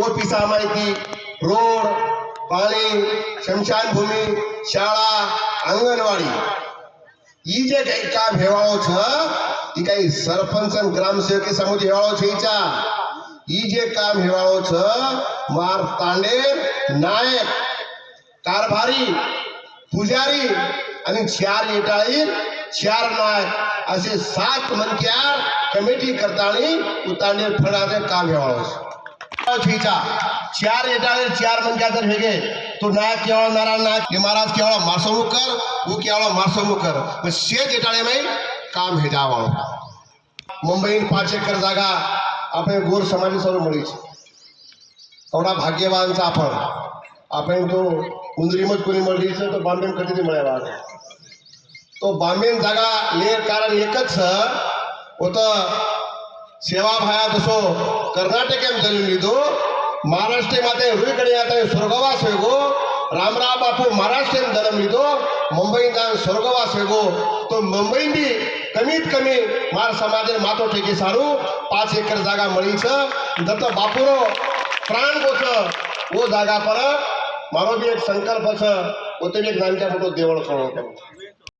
ओपीचा माहिती रोड पाणी शमशानभूमी शाळा अंगणवाडी. ही जे काही काम हेवाळो छ ई काही सरपंच ग्रामसेवकी समोर हेवाळो छ ईचा ई जे काम हेवाळो छ मार तांडे नायक कारभारी पुजारी आणि चार येटाळी चार नायक असे सात मनक्यार कमिटी करताना उतांडे फळाचे काम हेवाळो थीचा चार एटाळेर चार मनशातर हेगे तो नायक केवळ नारायण नायक हे महाराज केवळ मारसमू कर वो केवळ मारसमू कर. मग शेत एटाळे माई काम हे जावळ मुंबई पाच एकर जागा आपण गोर समाज सर्व मुळीच थोडा भाग्यवानचा आपण. आपण तो उंदरीमच कोणी मळलीच तो बांबेन कधी मिळावा तो बांबेन जागा ले कारण एकच होतं સેવાભાયા દસો કર્ણાટકે એમ જન્મ લીધો મહારાષ્ટ્રમાં તે રૂઈ કડિયા સ્વર્ગવાસ વેગો રામરાવ બાપુ મહારાષ્ટ્ર એમ જન્મ લીધો મુંબઈના સ્વર્ગવાસ વેગો તો મુંબઈ બી કમીત કમી માર સમાજને માથો ટેકી સારું પાંચ એકર જાગા મળી છે દત્ત બાપુનો પ્રાણ ગોછ ઓ જાગા પર મારો બી એક સંકલ્પ છે પોતે બી એક નાનક્યા મોટો દેવળ ખણો